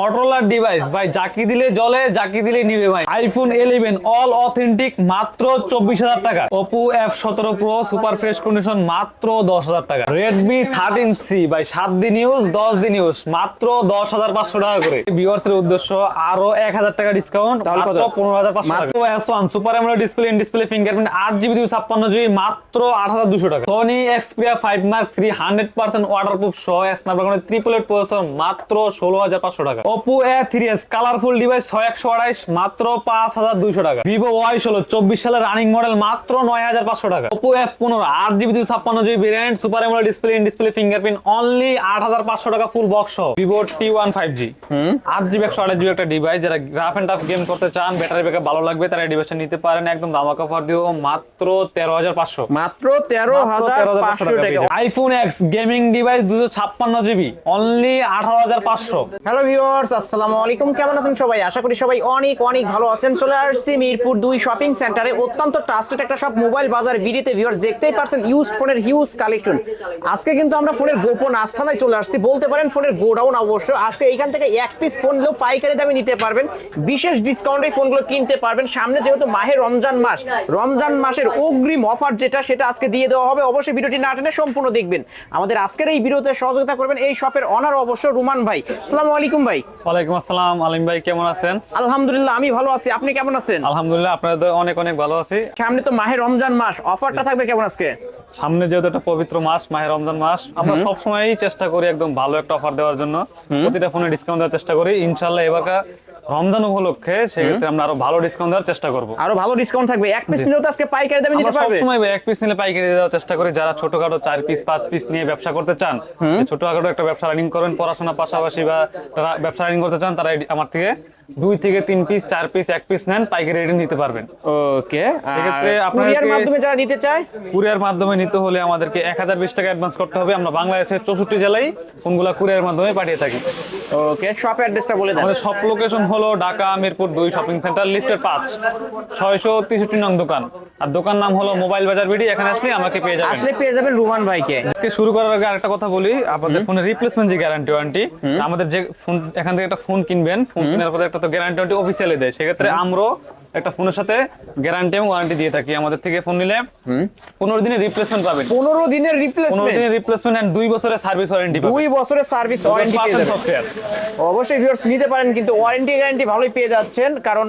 মটোরোলার device ভাই জাকি দিলে জলে জাকি দিলে নিবে ভাই। আইফোন ইলেভেন অল অথেন্টিক মাত্র চব্বিশ হাজার টাকা। ওপো এফ সতেরো প্রো সুপার ফ্রেশ কন্ডিশন মাত্র দশ হাজার টাকা। রেডমি থার্টিন সি ভাই সাত দিন ইউজ দশ দিন ইউজ মাত্র দশ হাজার পাঁচশো টাকা করে। ভিউয়ার্স এর উদ্দেশ্য আরও এক হাজার টাকা ডিসকাউন্ট মাত্র পনেরো হাজার পাঁচশো টাকা। S one super AMOLED display in display fingerprint আট জিবি দুই ছাপ্পান্ন জিবি মাত্র আট হাজার দুশো টাকা। Sony Xperia five mark three hundred percent waterproof সহ স্ন্যাপড্রাগনের ট্রিপল এইট প্রসেসর মাত্র ষোলো হাজার পাঁচশো টাকা। থ্রি এস কালারফুল ডিভাইস ছয় একশো আড়াইশ মাত্র পাঁচ হাজার দুইশো টাকা। ভিভো ওয়াই ষোলো চব্বিশ সালের রানিং মডেল মাত্র নয় হাজার পাঁচশো টাকা। জিবি দুই ছাপ্পান্ন GB variant super AMOLED display in display fingerprint only আট হাজার পাঁচশো টাকা ফুল বক্স সহ। আট জিবি একশো আঠাশ জিবি একটা ডিভাইস যারা গ্রাফ এন্ড টাফ গেম করতে চান ব্যাটারি ব্যাকআপ ভালো লাগবে তারা এই ডিভাইসটা নিতে পারেন একদম দামাকা অফার দিও মাত্র তেরো হাজার পাঁচশো। মাত্র তেরো হাজার পাঁচশো টাকা আইফোন এক্স গেমিং ডিভাইস দুশো ছাপ্পান্ন জিবি অনলি আঠারো হাজার পাঁচশো। হ্যালো ভিউয়ার্স, আসসালামু আলাইকুম। কেমন আছেন সবাই? আশা করি সবাই অনেক অনেক ভালো আছেন। চলে আসছি মিরপুর দুই শপিং সেন্টারে অত্যন্ত ট্রাস্টেড একটা সব মোবাইল বাজার বিডিতে ভিউয়ার্স দেখতেই পারছেন ইউজ ফোনের হিউজ কালেকশন আজকে কিন্তু আমরা ফোনের গোপন আস্থানায় চলে আসছি। বলতে পারেন ফোনের গোডাউন অবশ্য। আজকে এইখান থেকে এক পিস ফোন নিলেও পাইকারি দামে নিতে পারবেন। বিশেষ ডিসকাউন্টে ফোনগুলো কিনতে পারবেন। সামনে যেহেতু মাহে রমজান মাস, রমজান মাসের অগ্রিম অফার যেটা, সেটা আজকে দিয়ে দেওয়া হবে। অবশ্যই ভিডিওটি না টেনে সম্পূর্ণ দেখবেন। আমাদের আজকের এই ভিডিওতে সহযোগিতা করবেন এই শপের অনার অবশ্য রুমান ভাই। আসসালামু আলাইকুম ভাই। ওয়ালাইকুম আসসালাম। আলিম ভাই কেমন আছেন? আলহামদুলিল্লাহ আমি ভালো আছি। আপনি কেমন আছেন? আলহামদুলিল্লাহ আপনাদের অনেক অনেক ভালো আছি। সামনে তো মাহে রমজান মাস। অফারটা থাকবে কেমন আজকে? সামনে যেহেতু একটা পবিত্র মাস মাহে রমজান মাস আমরা চেষ্টা করি একদম ভালো একটা অফার দেওয়ার জন্য। প্রতিটা ফোনে ডিসকাউন্ট দেওয়ার চেষ্টা করি। এবারকার রমজান উপলক্ষে সেক্ষেত্রে আমরা আরও ভালো ডিসকাউন্ট দেওয়ার চেষ্টা করব। আরও ভালো ডিসকাউন্ট থাকবে। এক পিস নিলেও তো আজকে পাইকারি দামে নিতে পারবে। সবসময় এক পিস নিলে পাইকারি দেওয়ার চেষ্টা করি। যারা ছোটখাটো চার পিস পাঁচ পিস নিয়ে ব্যবসা করতে চান ছোটখাটো একটা ব্যবসা রানিং করেন পড়াশোনার পাশাপাশি বা ব্যবসা রানিং করতে চান তারা আমার থেকে দুই থেকে তিন পিস চার পিস এক পিস নেন পাইকারি রেটে নিতে পারবেন। ওকে সেক্ষেত্রে কুরিয়ার মাধ্যমে যারা দিতে চায়? কুরিয়ার মাধ্যমে নিতে হলে আমাদেরকে এক হাজার বিশ টাকা অ্যাডভান্স করতে হবে। আমরা বাংলাদেশের চৌষট্টি জেলায় ফোনগুলো কুরিয়ার মাধ্যমে পাঠিয়ে থাকি। ওকে শপ অ্যাড্রেসটা বলে দেন। আমাদের সব লোকেশন হলো ঢাকা মিরপুর দুই শপিং সেন্টার লিফটের পাঁচ ছয়শো তেষট্টি নং দোকান। আর দোকান নাম হলো মোবাইল বাজার বিডি এখানে আসলে আমাকে পেয়ে যাবেন। আসলে পেয়ে যাবেন রুমান ভাইকে। আজকে শুরু করার আগে আরেকটা কথা বলি আপনাদের ফোনের রিপ্লেসমেন্ট যে গ্যারান্টি ওয়ারেন্টি আমাদের যে ফোন এখান থেকে একটা ফোন কিনবেন। ফোন কেনার পরে একটা তো গ্যারান্টি অফিসিয়ালি দেয়। সেক্ষেত্রে আমরাও একটা ফোনের সাথে গ্যারান্টি এবং ওয়ারেন্টি দিয়ে থাকি। আমাদের থেকে ফোন নিলে পনেরো দিনের রিপ্লেসমেন্ট পাবেন। পনেরো দিনের পনেরো রিপ্লেসমেন্ট দিনের রিপ্লেসমেন্ট এন্ড দুই বছরের সার্ভিস ওয়ারেন্টি দুই বছরের সার্ভিস ওয়ারেন্টি সফটওয়্যার অবশ্যই ভিউয়ার্স নিতে পারেন কিন্তু ওয়ারেন্টি গ্যারান্টি ভালোই পেয়ে যাচ্ছেন কারণ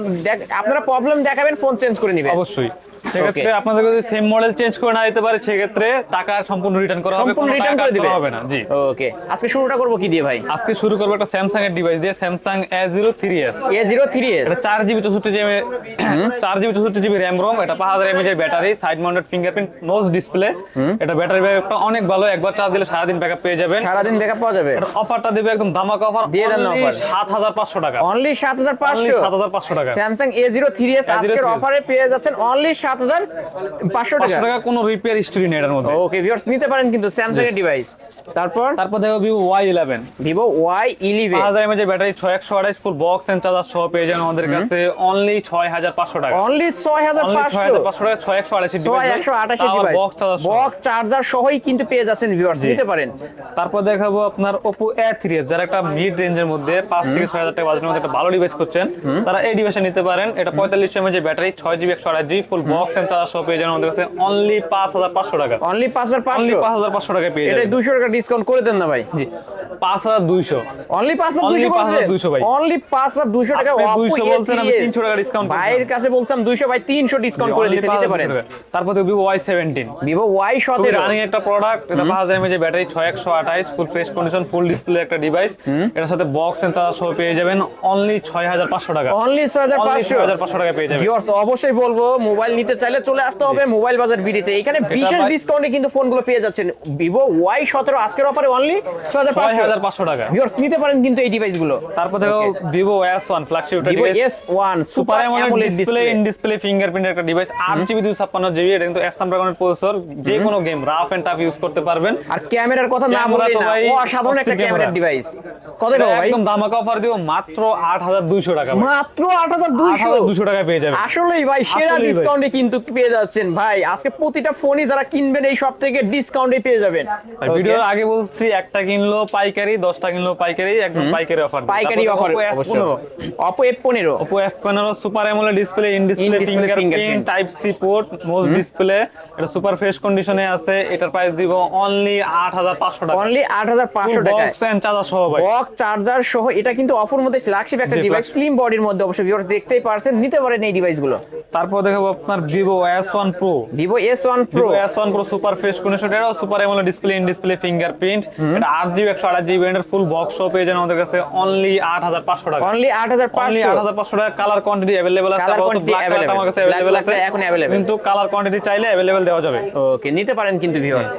আপনারা প্রবলেম দেখাবেন ফোন চেঞ্জ করে নেবেন। অবশ্যই। সেক্ষেত্রে আপনাদের যদি সেম মডেল চেঞ্জ করে না দিতে পারে সেক্ষেত্রে টাকা সম্পূর্ণ রিটার্ন করা হবে সম্পূর্ণ রিটার্ন করে দিবে? হবে না। জি। ওকে আজকে শুরুটা করব কি দিয়ে ভাই? আজকে শুরু করব একটা স্যামসাং এর ডিভাইস দিয়ে Samsung A zero three S A zero three S এটা চার জিবি চৌষট্টি জিবি চার জিবি চৌষট্টি জিবি র্যাম রোম এটা পাঁচ হাজার এমএচ এর battery side mounted fingerprint nose display এটা ব্যাটারি ব্যাকআপটা অনেক ভালো একবার চার্জ দিলে সারাদিন ব্যাকআপ পেয়ে যাবেন। সারাদিন ব্যাকআপ পাওয়া যাবে। অফারটা দিবে একদম ধামাকা অফার দিয়ে দেন হাজার পাঁচশো টাকা। অনলি সাত হাজার পাঁচশো? সাত হাজার পাঁচশো টাকা। থ্রি এস আজকের অফারে পেয়ে যাচ্ছেন অনলি সাত হাজার পাঁচশো পাঁচশো টাকা টাকা কোনো রিপেয়ার হিস্ট্রি নেই এটার মধ্যে। ওকে ভিউয়ার্স নিতে পারেন কিন্তু স্যামসাং এর ডিভাইস তারপর? তারপর দেখো ইলেভেন ভিভো ওয়াই ইলেভেন হাজার এমএচ ব্যাটারি ছয় একশো আড়াইশ ফুল বক্স এন্ড চার্জার সহ পেয়ে যাবেন আমাদের কাছে। অনলি ছয় টাকা অনলি ছয় হাজার অনলি ছয় পাঁচশো। হাজার পাঁচশো টাকা ছয় একশো আড়াইশ ছয় একশো আঠাশি ডিভাইস বক্স চার্জার সহই কিন্তু পেয়ে যাচ্ছেন ভিউয়ার্স নিতে পারেন। তারপর দেখাবো আপনার এ থ্রি যারা একটা মিড রেঞ্জের মধ্যে পাঁচ থেকে ছয় হাজার টাকা বাজেটের মধ্যে একটা ভালো ডিভাইস করছেন তারা এই ডিভাইসে নিতে পারেন। এটা পঁয়তাল্লিশ এমএচ ব্যাটারি ছয় জিবি একশো আড়াই GB full box and charger সহ পেয়ে যাবেন আমাদের কাছে। অনলি পাঁচ হাজার পাঁচশো টাকা। অনলি পাঁচ হাজার অনলি পাঁচশো পাঁচ হাজার পাঁচশো টাকা পেয়ে এটা যাবেন। দুশো টাকা ডিসকাউন্ট করে দেন না ভাই। পাঁচ হাজার দুইশো। অনলি পাঁচ হাজার Only 5,200 ভাই। অনলি পাঁচ হাজার দুশো টাকা আপনি Oppo 200 বলছেন, আমি A3s 300 টাকা করলাম। ভাইয়ের কাছে বলছিলাম দুইশো ভাই তিনশো ডিসকাউন্ট করে দিতে নিতে পারেন। তারপর ওয়াই সেভেন্টিন ভিভো ওয়াই সতেরো রানিং একটা প্রোডাক্ট এটা পাঁচ হাজার এমএচ ব্যাটারি ছয় একশো আঠাইশ full fresh condition full display একটা ডিভাইস এটার সাথে বক্স এন্ড চার্জার সহ পেয়ে যাবেন অনলি ছয় হাজার পাঁচশো টাকা। অনলি ছয় হাজার অনলি পাঁচশো। ছয় হাজার পাঁচশো টাকা পেয়ে যাবেন। ভিউয়ার্স অবশ্যই বলব মোবাইল নিতে চাইলে চলে আসতে হবে মোবাইল বাজার বিডিতে। এখানে বিশেষ ডিসকাউন্টে কিন্তু ফোনগুলো পেয়ে যাচ্ছেন। ভিভো ওয়াই সতেরো আজকের অফারে অনলি ছয় হাজার ছয় পাঁচশো হাজার পাঁচশো টাকা। ভিউয়ার্স নিতে পারেন কিন্তু এই ডিভাইসগুলো তারপর দেখো Vivo S one flagship Vivo S one super super AMOLED display in display fingerprint একটা ডিভাইস আট জিবি দুশো ছাপ্পান্ন জিবি এটা কিন্তু স্ন্যাপড্রাগনের প্রসেসর যে কোনো game rough and tough use করতে পারবেন। আর ক্যামেরার কথা না বললেই না অসাধারণ একটা ক্যামেরার ডিভাইস কত ভাই? একদম দামাকা অফার দিব মাত্র আট হাজার দুইশো টাকা মাত্র আট হাজার আট দুইশো হাজার দুশো টাকা পেয়ে যাবেন। আসলেই ভাই সেরা ডিসকাউন্টে কিন্তু পেয়ে যাচ্ছেন ভাই। আজকে প্রতিটা ফোনই যারা কিনবেন এই সব থেকে ডিসকাউন্টে পেয়ে যাবেন। আর ভিডিওর আগে বলছি একটা কিনলো পাইকারি পাইকারি দশটা কিনলো পাইকারি একদম পাইকারি অফার পাইকারি অফার অপো এফ পনেরো। Oppo F15 super AMOLED Display in display In-display fingerprint fingerprint। Type C port nose display এটা সুপার ফ্রেশ কন্ডিশনে আছে এটার প্রাইস দিব অনলি 8500 টাকা অনলি আট হাজার পাঁচশো টাকায় বক্স এন্ড চার্জার সহ ভাই বক চার্জার সহ এটা কিন্তু অফার মধ্যে ফ্ল্যাগশিপ একটা জি, ডিভাইস flagship। স্লিম বডির মধ্যে অবশ্য ভিউয়ার্স দেখতেই পারছেন নিতে পারেন এই ডিভাইসগুলো তারপর দেখাবো আপনার Vivo S1 Pro Vivo S one Pro Vivo S1 Pro super fresh condition এটাও super AMOLED display in display fingerprint এটা 8GB 128GB এর ফুল বক্স সহ পেয়ে যান আমাদের কাছে অনলি 8500 টাকা অনলি আট হাজার অনলি পাঁচশো 8500 টাকা কালার কোয়ান্টিটি अवेलेबल আছে Color আপাতত quantity ব্ল্যাক কালারটা আমার কাছে available। Black अवेलेबल আছে blackটা এখন available। কিন্তু কালার কোয়ান্টিটি চাইলে अवेलेबल দেওয়া যাবে ওকে নিতে পারেন কিন্তু ভিউয়ার্স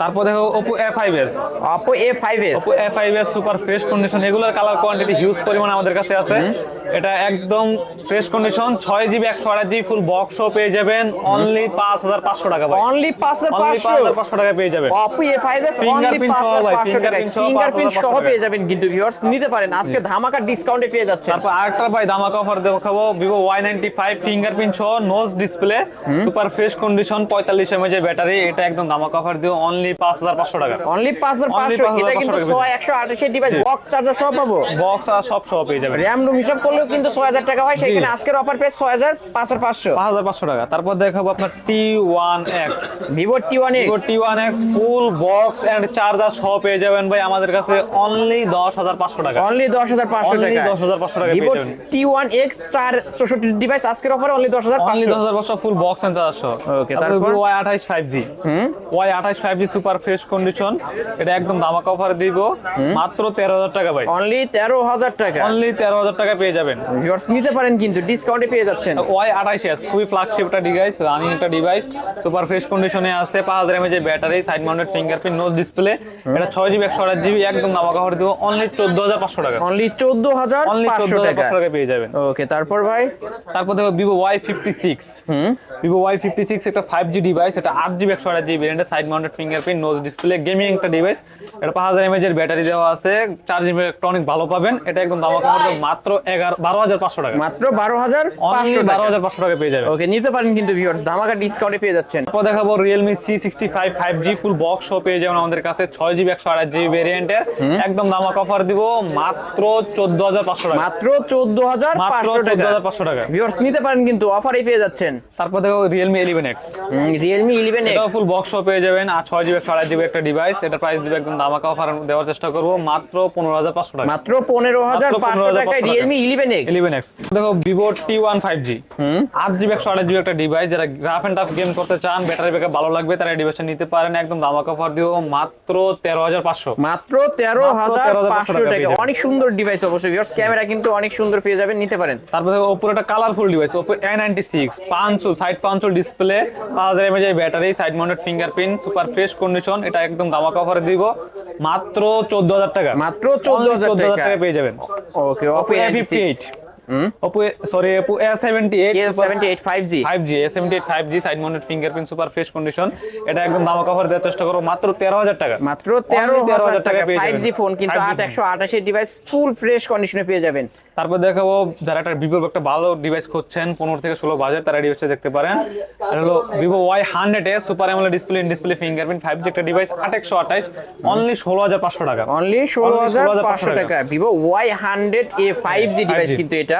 তারপর দেখো Oppo A5s Oppo A five S Oppo A5s super fresh condition এগুলোর কালার কোয়ান্টিটি হিউজ পরিমাণে আমাদের কাছে আছে এটা একদম fresh condition 6GB 128GB full box সহ পেয়ে যাবেন অনলি 5500 টাকা ভাই অনলি পাঁচ হাজার অনলি পাঁচশো 5500 টাকা পেয়ে যাবেন Oppo A five S only Fingerprint পাঁচ সহ হাজার ভাই, পাঁচশো টাকা fingerprint সহ ফিঙ্গারপ্রিন্ট 5500 সহ টাকা। পেয়ে যাবেন কিন্তু ভিউয়ার্স নিতে পারেন আজকে ধামাকা ডিসকাউন্টে পেয়ে যাচ্ছেন তারপর আরেকটা ভাই দামাকা অফার দেখাবো Vivo Y ninety five fingerprint সহ notch display super fresh condition পঁয়তাল্লিশ এমএজ এর ব্যাটারি এটা একদম দামাকা অফার দিও অনলি পাঁচ হাজার পাঁচশো টাকা। অনলি পাঁচ হাজার পাঁচশো এটা কিন্তু টাকা ছয় একশো আঠাশের ডিভাইস বক্স চার্জার সহ পাবো। বক্স আর সব সহ পেয়ে যাবেন। র্যাম রুম হিসাব করলেও কিন্তু ছয় হাজার টাকা হয় সেখানে আজকের অফার পেয়ে ছয় হাজার পাঁচ হাজার পাঁচশো। পাঁচ হাজার পাঁচশো টাকা। তারপর দেখাবো আপনার T one X Vivo T one Vivo T one X full box and charger সব পেয়ে যাবেন ভাই আমাদের কাছে অনলি দশ হাজার পাঁচশো টাকা। অনলি দশ হাজার পাঁচশো টাকা। 10,500 টাকায় ভিভো পেয়ে যাবেন। টি ওয়ান এক্স চার চৌষট্টি ডিভাইস আজকের অফারে অনলি দশ হাজার অনলি দশ হাজার পাঁচশো ফুল বক্স এন্ড চার্জার সহ Okay, তারপর? ওয়াই আঠাইশ ফাইভ জি ওয়াই আঠাইশ five G super fresh condition এটা একদম দামাকা অফার দিব। মাত্র তেরো হাজার টাকা ভাই। অনলি তেরো হাজার টাকা। অনলি তেরো হাজার টাকা পেয়ে যাবেন। ভিউয়ার্স নিতে পারেন কিন্তু ডিসকাউন্টে পেয়ে যাচ্ছেন। ওয়াই আঠাইশ এস খুবই ফ্ল্যাগশিপ একটা ডিভাইস রানিং একটা ডিভাইস সুপার ফ্রেশ কন্ডিশনে আছে পাঁচ হাজার mAh battery side mounted fingerprint notch display এটা ছয় জিবি একশো আঠাশ জিবি একদম দামাকা অফার দিব। অনলি চোদ্দ হাজার পাঁচশো টাকা। অনলি চোদ্দ হাজার অনলি চোদ্দ হাজার পাঁচশো টাকা। পেয়ে যাবেন। ওকে তারপর ভাই? তারপর দেখো Vivo Y fifty six Vivo Y fifty six একটা ফাইভ জি ডিভাইস এটা আট জিবি একশো আট জিবি এটা side mounted fingerprint notch display gaming একটা ডিভাইস এটা পাঁচ হাজার এমএজ এর ব্যাটারি দেওয়া আছে চার জিবি একটা অনেক ভালো পাবেন। এটা একদম দামাকা অফার মাত্র এগারো বারো হাজার পাঁচশো টাকা। মাত্র বারো হাজার বারো হাজার পাঁচশো টাকা পেয়ে যাবেন। ওকে নিতে পারেন কিন্তু ভিউয়ার্স ধামাকা ডিসকাউন্টে পেয়ে যাচ্ছেন। তারপর দেখাবো Realme C sixty five five G full box show পেয়ে যাবেন আমাদের কাছে ছয় জিবি একশো আঠাশ জিবি ভেরিয়েন্টের একদম দামাক অফার দিব মাত্র চোদ্দ হাজার পাঁচশো টাকা। মাত্র চোদ্দ হাজার মাত্র পাঁচশো চোদ্দ টাকা। হাজার পাঁচশো টাকা। ভিউয়ার্স নিতে পারেন কিন্তু অফারেই পেয়ে যাচ্ছেন। তারপর দেখো Realme eleven X Realme eleven এটাও ফুল বক্স পেয়ে যাবেন। আর ছয় জিবি একশো জিবি একটা ডিভাইস এটা প্রাইস দিবে একদম দামাকা অফার দেওয়ার চেষ্টা করব। মাত্র পনেরো হাজার পাঁচশো টাকা। মাত্র পনেরো হাজার পাঁচশো টাকায় Realme eleven X eleven X দেখো Vivo T one five G আট জিবি একশো আঠাশ জিবি একটা ডিভাইস যারা গ্রাফ অ্যান্ড টাফ গেম করতে চান ব্যাটারি ব্যাকআপ ভালো লাগবে তারা ডিভাইসটা নিতে পারেন। একদম দামাকা অফার দিও। মাত্র তেরো হাজার পাঁচশো। মাত্র তেরো হাজার পাঁচশো টাকা। অনেক সুন্দর ডিভাইস অবশ্যই। ভিউয়ার্স ক্যামেরা কিন্তু অনেক সুন্দর পেয়ে যাবেন। নিতে পারেন। তারপরে ওপর একটা colourful device Oppo A ninety six পাঁচশো সাইড পাঁচশো ডিসপ্লে পাঁচ হাজার mAh battery side mounted fingerprint super fresh condition এটা একদম দামাকা অফারে দিব। মাত্র চোদ্দ হাজার টাকা। মাত্র 14,000 চোদ্দ হাজার টাকা। টাকা পেয়ে যাবেন। Okay Oppo A fifty eight Oppo sorry Oppo A seventy eight seventy eight five G five G A seventy eight five G side mounted fingerprint super fresh condition এটা একদম দামাকা অফার দেওয়ার চেষ্টা করো মাত্র তেরো হাজার টাকা। মাত্র তেরো Only হাজার টাকা। পেয়ে ফাইভ জি ফোন কিন্তু 5G আট একশো আঠাশের ডিভাইস ফুল ফ্রেশ কন্ডিশনে পেয়ে যাবেন। তারপর দেখাবো যারা একটা ভিভো একটা ভালো ডিভাইস খুঁজছেন পনেরো থেকে ষোলো বাজেট তারা ডিভাইসটা দেখতে পারেন। এটা হলো Vivo Y hundred A super AMOLED display in display fingerprint five G একটা ডিভাইস আট একশো আঠাইশ অনলি ষোলো হাজার পাঁচশো টাকা। অনলি ষোলো হাজার 16,500 পাঁচশো টাকা। Vivo Y hundred A five G device কিন্তু এটা।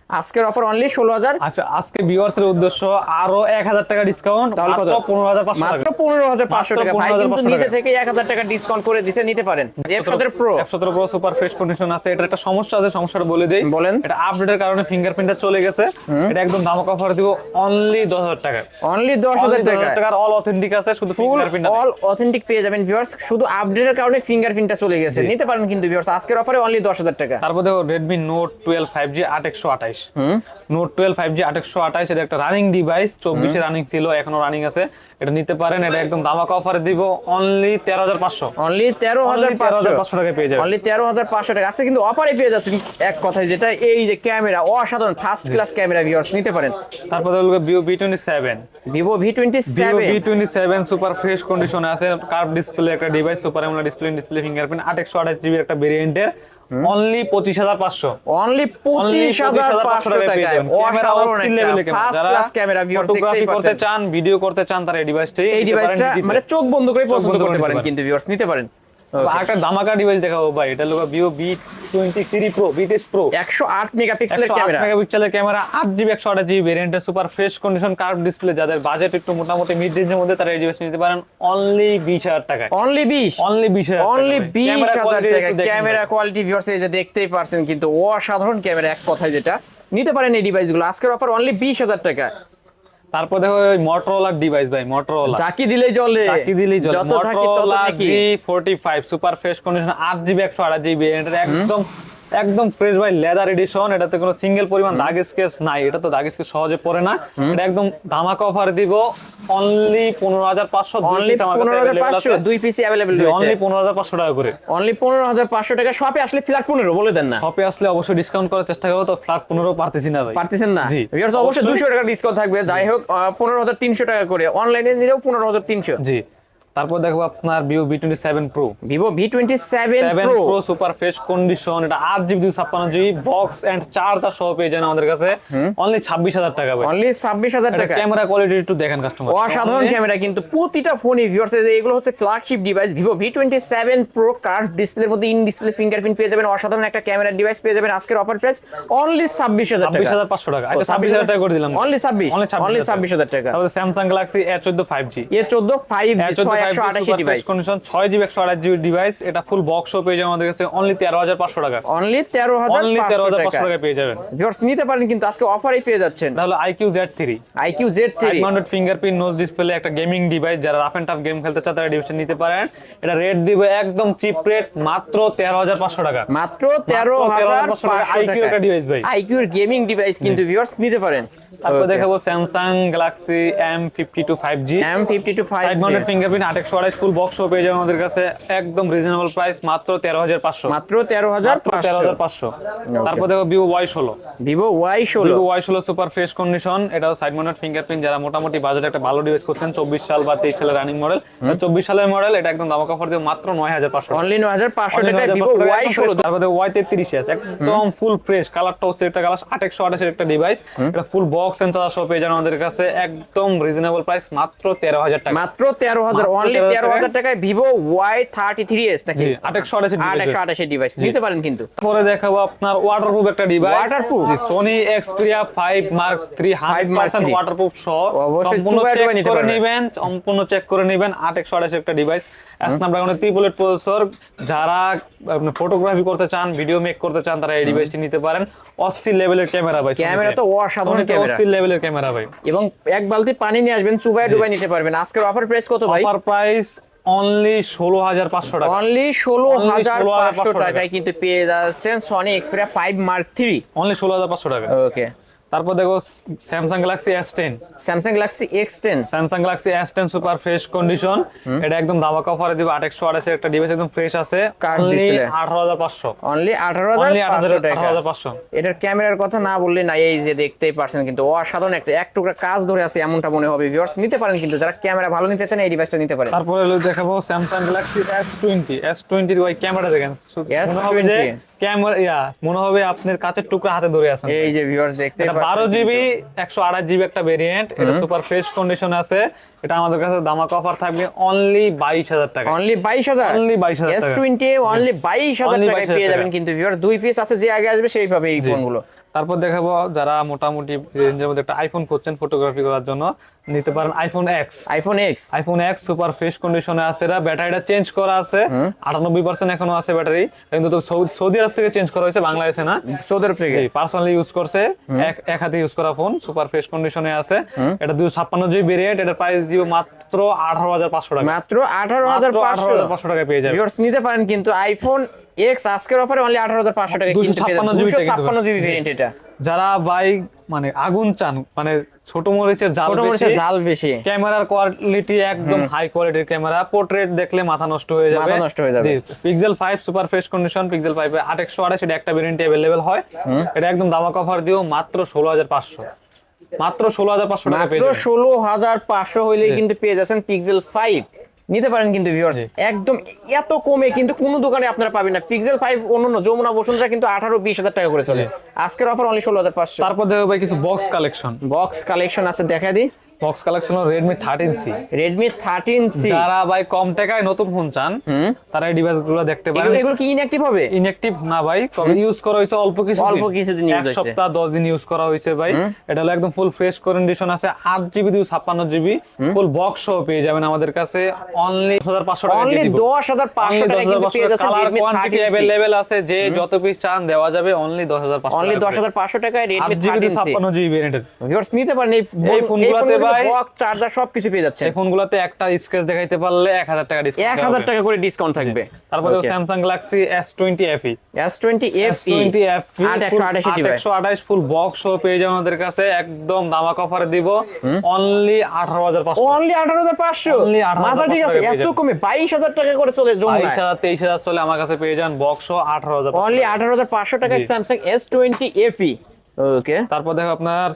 আজকের অফার অনলি ষোলো হাজার আচ্ছা আজকে ভিউয়ার্স এর উদ্দেশ্য আরও এক হাজার টাকা ডিসকাউন্ট তাহলে কত? মাত্র পনেরো হাজার পাঁচশো মাত্র পনেরো হাজার পাঁচশো টাকা ভাই কিন্তু নিজে থেকে এক হাজার টাকা ডিসকাউন্ট করে দিছে নিতে পারেন। এফ সতেরো প্রো সতেরো প্রো সুপার ফ্রেশ কন্ডিশন আছে। এটা একটা সমস্যা আছে সমস্যাটা বলে দেই। বলেন। এটা আপডেটের কারণে ফিঙ্গারপ্রিন্টটা চলে গেছে। এটা একদম দামক অফার দিব অনলি দশ হাজার টাকা অনলি দশ হাজার টাকা টাকার অল অথেন্টিক আছে শুধু ফিঙ্গারপ্রিন্ট অল অথেন্টিক পেয়ে যাবেন ভিউয়ার্স শুধু আপডেটের কারণে ফিঙ্গারপ্রিন্টটা চলে গেছে। নিতে পারেন কিন্তু ভিউয়ার্স আজকের অফারে অনলি দশ হাজার টাকা। তারপর দেখো Redmi Note twelve five G আট একশো আঠাইশ নোট টুয়েলভ ফাইভ জি আট একশো আঠাইশ এটা একটা রানিং ডিভাইস চব্বিশে রানিং ছিল এখনও রানিং আছে। এটা নিতে পারেন এটা একদম দামাকা অফারে দিব অনলি তেরো হাজার পাঁচশো। অনলি তেরো হাজার পাঁচশো। টাকায় পেয়ে যাবেন। অনলি তেরো হাজার পাঁচশো টাকা। আজকে কিন্তু অফারে পেয়ে যাচ্ছেন এক কথায় যেটা এই যে ক্যামেরা অসাধারণ ফার্স্ট ক্লাস ক্যামেরা ভিউয়ার্স নিতে পারেন। তারপর দেখো Vivo V twenty seven Vivo V twenty seven V twenty seven super fresh কন্ডিশনে আছে কার্ভ ডিসপ্লে একটা ডিভাইস সুপার এমন ডিসপ্লে ডিসপ্লে ফিঙ্গারপ্রিন্ট আট একশো আঠাশ জিবি একটা ভেরিয়েন্টের অনলি পঁচিশ হাজার পাঁচশো। অনলি পঁচিশ হাজার করতে চান ভিডিও করতে চান তারা এই ডিভাইসটি এই ডিভাইসটা মানে চোখ বন্ধ করে পছন্দ করতে পারেন পারেন। কিন্তু ভিউয়ার্স নিতে পারেন। আরেকটা ধামাকা ডিভাইস দেখাবো ভাই এটা হলো Vivo V twenty three Pro V test Pro একশো আট মেগাপিক্সেলের ক্যামেরা। মেগাপিক্সেলের ক্যামেরা আট জিবি একশো আঠাশ জিবি ভেরিয়েন্টের super fresh condition curve display যাদের বাজেট একটু মোটামুটি মিড রেঞ্জের মধ্যে তারা এই ডিভাইস নিতে পারেন অনলি বিশ হাজার টাকায়। অনলি বিশ? অনলি বিশ হাজার অনলি বিশ হাজার টাকা ক্যামেরা কোয়ালিটি ভিউয়ার্স এই যে দেখতেই পারছেন কিন্তু অসাধারণ ক্যামেরা এক কথায় যেটা। নিতে পারেন এই ডিভাইসগুলো আজকের অফার অনলি বিশ হাজার টাকা তারপর দেখো ওই মোটরোলার ডিভাইস ভাই মোটরোলা চাকি দিলেই চলে চাকি দিলেই চলে যত চাকি তত নাকি G forty five super fresh condition 8 GB একশো আঠাশ জিবি এটা একদম একদম ফ্রেশ ভাই লেদার এডিশন এটাতে কোনো সিঙ্গেল পরিমাণ দাগ স্কেচ নাই এটা তো দাগ স্কেচ সহজে পড়ে না। এটা একদম ধামাকা অফার দিব অনলি পনেরো হাজার পাঁচশো অনলি পনেরো হাজার পাঁচশো দুই পিসি অনলি পনেরো হাজার পাঁচশো টাকা করে। অনলি পনেরো হাজার পাঁচশো টাকা। শপে আসলে ফ্ল্যাট পনেরো বলে দেন না। শপে আসলে অবশ্যই ডিসকাউন্ট করার চেষ্টা করব তো ফ্ল্যাট পনেরো পারতেছি না ভাই। পারতেছেন না? জি। অবশ্যই দুশো টাকা ডিসকাউন্ট থাকবে। যাই হোক পনেরো হাজার তিনশো টাকা করে। অনলাইনে নিলেও পনেরো হাজার তিনশো। জি। তারপর দেখো আপনার Vivo V twenty seven Pro Vivo V twenty seven Pro Pro super fresh condition এটা আট জিবি দুশো ছাপ্পান্ন জিবি বক্স এন্ড চার্জার সহ পেয়ে যান আমাদের কাছে। অনলি ছাব্বিশ হাজার টাকা অনলি ছাব্বিশ হাজার টাকা। ক্যামেরা কোয়ালিটি একটু দেখেন কাস্টমার অসাধারণ ক্যামেরা কিন্তু প্রতিটা ফোনই ভিউয়ার্স এগুলো হচ্ছে flagship device Vivo V twenty seven Pro curve ডিসপ্লের মধ্যে ইন ডিসপ্লে ফিঙ্গারপ্রিন্ট পেয়ে যাবেন অসাধারণ একটা ক্যামেরা ডিভাইস পেয়ে যাবেন আজকের অফার প্রাইস অনলি ছাব্বিশ হাজার ছাব্বিশ হাজার পাঁচশো টাকা। আচ্ছা ছাব্বিশ হাজার টাকা করে দিলাম। অনলি ছাব্বিশ। অনলি ছাব্বিশ হাজার টাকা। স্যামসাং গ্যালাক্সি এ চোদ্দ ফাইভ জি এ চোদ্দ ফাইভ ছয় একশো আঠাশি ডিভাইস কন্ডিশন ছয় জিবি একশো আঠাশ জিবি ডিভাইস এটা ফুল বক্সও পেয়ে যাবেন আমাদের কাছে। অনলি তেরো হাজার পাঁচশো টাকা। অনলি তেরো অনলি তেরো পাঁচশো হাজার টাকা। পেয়ে যাবেন। ভিউয়ার্স নিতে পারেন কিন্তু আজকে অফারই পেয়ে যাচ্ছেন। এটা হলো iQOO Z three iQOO Z three mounted fingerprint notch display একটা গেমিং ডিভাইস যারা রাফ এন্ড টাফ গেম খেলতে চান তারা ডিভাইসটা নিতে পারেন। এটা রেট দিবে একদম চিপ রেট মাত্র তেরো হাজার পাঁচশো টাকা। মাত্র তেরো হাজার 13,500 টাকা IQ একটা device ভাই। আইকিউর গেমিং ডিভাইস কিন্তু ভিউয়ার্স নিতে পারেন। তারপর দেখাবো Samsung Galaxy M fifty two five G M আটশো আড়াইশ ফুল বক্স পেয়ে যাবেন আমাদের কাছে একদম রিজনেবল প্রাইস মাত্র তেরো হাজার পাঁচশো। মাত্র তেরো হাজার তেরো হাজার পাঁচশো। তারপর দেখো ভিভো ওয়াই ষোলো। ভিভো ওয়াই ষোলো। ভিভো ওয়াই ষোলো সুপার ফ্রেশ কন্ডিশন এটাও সাইড মাউন্টেড ফিঙ্গারপ্রিন্ট যারা মোটামুটি বাজেট একটা ভালো ডিভাইস করছেন চব্বিশ সাল বা তেইশ সালের রানিং মডেল চব্বিশ সালের মডেল এটা একদম দামা অফার দিয়ে মাত্র নয় হাজার পাঁচশো। অনলি নয় হাজার পাঁচশো টাকায় ভিভো ওয়াই ষোলো। তারপরে ওয়াই তেত্রিশ একদম ফুল ফ্রেশ কালারটা হচ্ছে একটা কালার আটেকশো আঠাশের একটা ডিভাইস এটা ফুল বক্স এন্ড চার্জার সহ পেয়ে যান আমাদের কাছে একদম রিজনেবল প্রাইস মাত্র তেরো হাজার টাকা। মাত্র তেরো হাজার অনলি 13,000 টাকায় নাকি জি আটেকশো আঠাশের আট একশো আঠাশি ডিভাইস নিতে পারেন কিন্তু। পরে দেখাবো আপনার ওয়াটারপ্রুফ একটা ডিভাইস Waterproof? জি সোনি এক্সপিরিয়া 5 মার্ক 3 100% ওয়াটারপ্রুফ সহ। সম্পূর্ণ চেক করে নেবেন সম্পূর্ণ চেক করে নেবেন। 8128 একটা ডিভাইস স্ন্যাপড্রাগনের ট্রিপলেট প্রসেসর যারা আপনি ফটোগ্রাফি করতে চান ভিডিও মেক করতে চান তারা এই ডিভাইসটি নিতে পারেন। অস্থির লেভেলের ক্যামেরা ভাই ক্যামেরা তো। অসাধারণ ক্যামেরা অস্থির লেভেলের ক্যামেরা ভাই। এবং এক বালতি পানি নিয়ে আসবেন চুবাই ডুবাই নিতে পারবেন। আজকের অফার প্রাইস কত ভাই? অফার প্রাইস অনলি 16500 টাকা। অনলি ষোলো হাজার পাঁচশো টাকা। টাকায় কিন্তু পেয়ে যাচ্ছেন Sony Xperia five mark three only 16500 টাকা। ওকে তারপর দেখো Samsung Galaxy S10 Samsung Galaxy X ten Samsung Galaxy S ten super fresh condition এটা একদম দামাকা অফারে দিবে। আটশো আঠাশের একটা ডিভাইস একদম ফ্রেশ আছে। অনলি। আঠারো হাজার পাঁচশো। অনলি আঠারো হাজার পাঁচশো এটার ক্যামেরার কথা না বললে না এই যে দেখতেই পারছেন কিন্তু অসাধারণ একটা এক টুকরা কাজ ধরে আছে এমনটা মনে হবে। ভিউয়ার্স নিতে পারেন কিন্তু যারা ক্যামেরা ভালো নিতে চান এই ডিভাইসটা নিতে পারেন। তারপরে দেখাবো Samsung Galaxy S twenty S টোয়েন্টির ওই ক্যামেরা দেখেন। হবে যে ক্যামেরা ইয়া মনে হবে আপনার কাছের টুকরা হাতে ধরে আছেন এই যে ভিউয়ার্স দেখতে এটা বারো জিবি একশো আঠাশ জিবি একটা ভেরিয়েন্ট এটা সুপার ফ্রেশ কন্ডিশন আছে। এটা আমাদের কাছে দামাকা অফার থাকবে অনলি বাইশ হাজার টাকা। অনলি বাইশ হাজার? Only 22,000 এস টাকা। টোয়েন্টি অনলি বাইশ হাজার Only টাকায় পেয়ে যাবেন কিন্তু ভিউয়ার্স দুই পিস আছে যে আগে আসবে সেই পাবে এই ফোনগুলো তারপর দেখাবো যারা মোটামুটি রেঞ্জের মধ্যে একটা আইফোন করছেন ফটোগ্রাফি করার জন্য। নিতে পারেন iPhone X iPhone X iPhone X super fresh কন্ডিশনে আছে এটা ব্যাটারিটা চেঞ্জ করা আছে। আটানব্বই পার্সেন্ট এখনও আছে ব্যাটারি কিন্তু সৌদি আরব থেকে চেঞ্জ করা হয়েছে বাংলাদেশে না? সৌদি আরব থেকে। পার্সোনালি ইউজ করছে। এক হাতে ইউজ করা ফোন সুপার ফ্রেশ কন্ডিশনে আছে। এটা দুশো ছাপ্পান্ন জিবি ভেরিয়েন্ট এটার প্রাইস দিব মাত্র আঠারো হাজার পাঁচশো টাকা। মাত্র আঠারো হাজার পাঁচশো। টাকা পেয়ে যাবে ভিউয়ার্স নিতে পারেন কিন্তু আইফোন এক্স আজকের অফারে অনলি আঠারো হাজার পাঁচশো টাকা 256 GB তে কিনতে ছাপ্পান্ন জিবি ভেরিয়েন্ট এটা। যারা বাইক মানে আগুন চান মানে ছোট মরিচের জাল ছোট মরিচের বেশি জাল বেশি ক্যামেরার কোয়ালিটি একদম হাই কোয়ালিটির ক্যামেরা পোর্ট্রেট দেখলে মাথা নষ্ট হয়ে যাবে মাথা নষ্ট হয়ে যাবে। Pixel 5 super fresh condition Pixel 5 A 8128 এটা একটা ভেরিয়েন্টে अवेलेबल হয় এটা একদম দামা কভার দিও মাত্র 16500 মাত্র 16500 টাকা পেয়ে মাত্র যাবেন ষোলো হাজার পাঁচশো হইলেই কিন্তু পেয়ে যাচ্ছেন পিক্সেল ফাইভ নিতে পারেন কিন্তু ভিউয়ার্স একদম এত কমে কিন্তু কোনো দোকানে আপনারা পাবেন না। পিক্সেল ফাইভ অন্য যমুনা বসুন্ধরা কিন্তু আঠারো বিশ হাজার টাকা করে চলে। আজকের অফার অনলি ষোলো হাজার পাঁচশো। তারপর দেখো ভাই কিছু বক্স কালেকশন বক্স কালেকশন আছে দেখা দিই box collection thirteen C Redmi thirteen C যারা ভাই কম টাকায় নতুন ফোন চান তারা এই ডিভাইসগুলো দেখতে পারেন। এগুলো কি ইনঅ্যাক্টিভ হবে? ইনঅ্যাক্টিভ না ভাই তবে ইউজ করা হয়েছে অল্প কিছু অল্প কিছুদিন use এক হয়েছে। সপ্তাহ দশ দিন ইউজ করা হয়েছে ভাই। এটা হলো একদম ফুল ফ্রেশ কন্ডিশন আছে আট জিবি দুই ছাপ্পান্ন জিবি ফুল বক্স সহ পেয়ে যাবেন আমাদের কাছে। অনলি হাজার পাঁচশো টাকা অনলি দিয়ে দিব। দশ হাজার পাঁচশো টাকা কিন্তু পেয়ে যাচ্ছেন অ্যাভেলেবেল আছে যে যত পিস চান দেওয়া যাবে অনলি দশ হাজার পাঁচশো অনলি দশ হাজার পাঁচশো টাকায় আট রেডমি জিবি দুই থার্টিন সি ছাপ্পান্ন জিবি ভ্যারিয়েন্টের ভিউয়ার্স নিতে পারেন এই এই ফোনগুলোতে ভাই- বক্স চার্জার সবকিছু পেয়ে যাচ্ছে এই ফোনগুলোতে একটা স্ক্র্যাচ দেখাইতে পারলে এক হাজার টাকা ডিসকাউন্ট টাকা করে ডিসকাউন্ট থাকবে। তারপরে Samsung Galaxy S twenty FE S twenty F twenty F একশো আঠাশি একশো আঠাশ ফুল বক্স সহ পেয়ে যাবেন আমাদের কাছে। একদম দামাক অফারে দিব। অনলি আঠারো হাজার অনলি আঠারো হাজার পাঁচশো। Only 18,500 মাথা ঠিক আছে এত কমে বাইশ হাজার টাকা করে চলে চলে আমার কাছে পেয়ে যান বক্স অনলি টাকায়। ওকে তারপর দেখো আপনার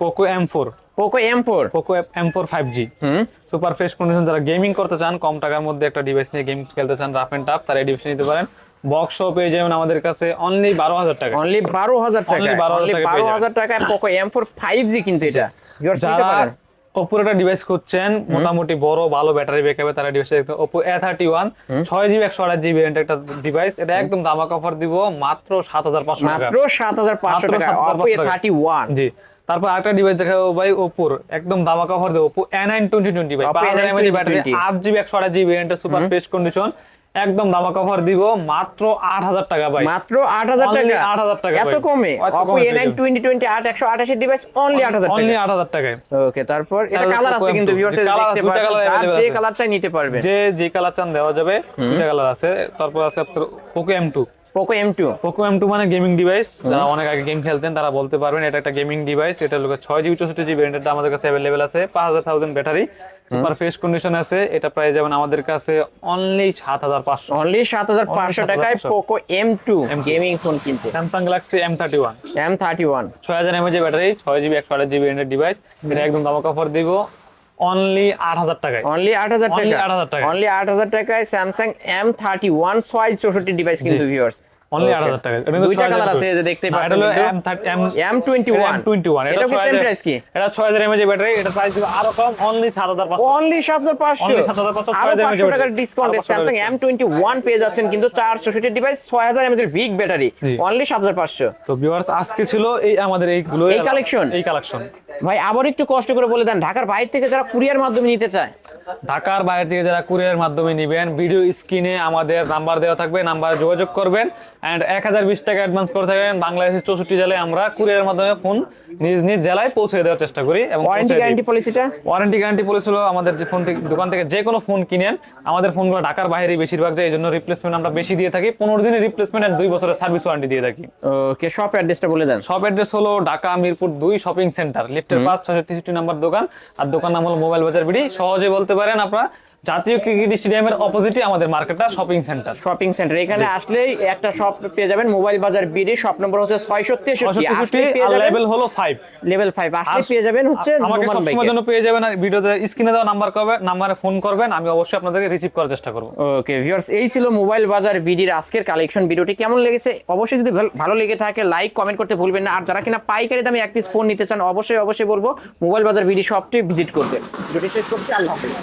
Poco M four Poco M four Poco M four five G হুম। সুপার ফ্রেশ কন্ডিশন যারা গেমিং করতে চান কম টাকার মধ্যে একটা ডিভাইস নিয়ে গেম খেলতে চান রাফ এন্ড টাফ তারা এই ডিভাইস নিতে পারেন। বক্স পেয়ে যাবেন আমাদের কাছে অনলি বারো হাজার টাকা। অনলি বারো হাজার টাকা Only 12,000 অনলি টাকায় বারো হাজার টাকায় Poco M four five G কিন্তু এটা। যারা। ওপোর একটা ডিভাইস খুঁজছেন মোটামুটি বড় ভালো ব্যাটারি ব্যাকআপে তারা ডিভাইস দেখতে ওপো এ থার্টি ওয়ান ছয় জিবি একশো আঠাশ জিবি একটা ডিভাইস এটা একদম দামাক অফার দিব মাত্র সাত হাজার পাঁচশো টাকা। মাত্র সাত হাজার পাঁচশো টাকা। 7,500 অপো এ টাকা। থার্টি ওয়ান জি। তারপর আরেকটা ডিভাইস দেখাবো ভাই ওপোর একদম দামাক অফার দেবো Oppo A nine twenty twenty ভাই। পাঁচ হাজার A9 এমএজি ব্যাটারি আট জিবি একশো আঠাশ জিবি এটা সুপার ফ্রেশ কন্ডিশন একদম দামা কভার দিব মাত্র আট হাজার টাকা ভাই। মাত্র আট হাজার টাকা? 8,000 টাকা এত কমে? Oppo A nine twenty twenty আট একশো আঠাশের ডিভাইস অনলি আট হাজার অনলি আট হাজার টাকায়। ওকে তারপর এটা কালার আছে কিন্তু M2 ভিউয়ার্স যে দেখতে available যে কালার চাই নিতে পারবে যে যে কালার চান দেওয়া যাবে দুইটা কালার আছে তারপর আছে আপনার Poco M two Poco M two Poco M two মানে গেমিং ডিভাইস যারা অনেক আগে গেম খেলতেন তারা বলতে পারবেন এটা একটা গেমিং ডিভাইস এটা লোক ছয় জিবি চৌষট্টি জিবি এটা আমাদের কাছে অ্যাভেলেবেল আছে পাঁচ হাজার thousand battery super fresh condition আছে এটা প্রায় যেমন আমাদের কাছে অনলি সাত হাজার পাঁচশো। অনলি সাত হাজার পাঁচশো টাকায় Poco M two gaming phone কিনতে Samsung Galaxy M thirty one M thirty one ছয় হাজার এমএজি ব্যাটারি ছয় জিবি একশো আঠাশ জিবি ডিভাইস এটা একদম দামক অফার দিব। অনলি আট হাজার টাকায়। অনলি আট হাজার Only টাকা। 8,000 টাকা। অনলি আট হাজার টাকায় স্যামসাং এম থার্টি ওয়ান ছয় চৌষট্টি ডিভাইস কিন্তু ভিউয়ার্স অনলি আট হাজার টাকা। এটা দুইটা কালার আছে যে দেখতে পাচ্ছেন। এম এটা কি সেম প্রাইস কি? এটা ছয় হাজার ব্যাটারি এটা প্রাইস দিব আরও কম অনলি সাত হাজার পাঁচশো। অনলি সাত হাজার পাঁচশো। Only 7,500 আরও 6,000 টাকার ডিসকাউন্টে স্যামসাং এম পেয়ে যাচ্ছেন কিন্তু চার চৌষট্টি ডিভাইস ছয় হাজার এমএজের বিগ ব্যাটারি অনলি সাত হাজার পাঁচশো। তো ভিউয়ার্স আজকে ছিল এই আমাদের এইগুলো এই collection? এই কালেকশন ভাই আবার একটু কষ্ট করে বলে দেন ঢাকার বাইরে থেকে যারা কুরিয়ার মাধ্যমে নিতে চায়। ঢাকার বাইরে থেকে যারা কুরিয়ার মাধ্যমে নেবেন ভিডিও স্ক্রিনে আমাদের নাম্বার দেওয়া থাকবে নাম্বারে যোগাযোগ করবেন। অ্যান্ড এক হাজার বিশ টাকা অ্যাডভান্স করে থাকবেন বাংলাদেশের চৌষট্টি জেলায় আমরা কুরিয়ার মাধ্যমে ফোন নিজ নিজ জেলায় পৌঁছে দেওয়ার চেষ্টা করি এবং ওয়ারেন্টি গ্যারান্টি পলিসিটা ওয়ারেন্টি গ্যারান্টি বলেছিল আমাদের যে ফোন থেকে দোকান থেকে যে কোনো ফোন কিনেন আমাদের ফোনগুলো ঢাকার বাইরে বেশিরভাগ যায় এই জন্য রিপ্লেসমেন্ট আমরা বেশি দিয়ে থাকি। পনেরো দিনের রিপ্লেসমেন্ট আর দুই বছরের সার্ভিস ওয়ারেন্টি দিয়ে থাকি। ওকে শপ অ্যাড্রেসটা বলে দেন। শপ অ্যাড্রেস হলো ঢাকা মিরপুর দুই শপিং সেন্টার লিফটের পাঁচ ছশো তেষট্টি নাম্বার দোকান। আর দোকান নাম হলো মোবাইল বাজার বিডি। সহজে বলতে পারেন আপনারা জাতীয় ক্রিকেট স্টেডিয়ামের অপোজিটে আমাদের মার্কেটটা শপিং সেন্টার শপিং সেন্টার এখানে আসলেই একটা শপ পেয়ে যাবেন মোবাইল বাজার বিডি শপ নম্বর হচ্ছে ছয়শো তেষট্টি। আসলে পেয়ে যাবেন লেভেল হলো ফাইভ লেভেল ফাইভ আসলে পেয়ে যাবেন হচ্ছে আমাকে নোমান সবসময়ের জন্য পেয়ে যাবেন আর ভিডিওতে স্ক্রিনে দেওয়া নাম্বার করবে নাম্বারে ফোন করবেন আমি অবশ্যই আপনাদেরকে রিসিভ করার চেষ্টা করব। ওকে ভিউয়ার্স এই ছিল মোবাইল বাজার বিডির আজকের কালেকশন ভিডিওটি কেমন লেগেছে? অবশ্যই যদি ভাল- ভালো লেগে থাকে লাইক কমেন্ট করতে ভুলবেন না। আর যারা কিনা পাইকারি দামে এক পিস ফোন নিতে চান অবশ্যই অবশ্যই বলব মোবাইল বাজার বিডি শপটি ভিজিট করতে ভিডিওটি শেষ করতে আল্লাহ হাফেজ।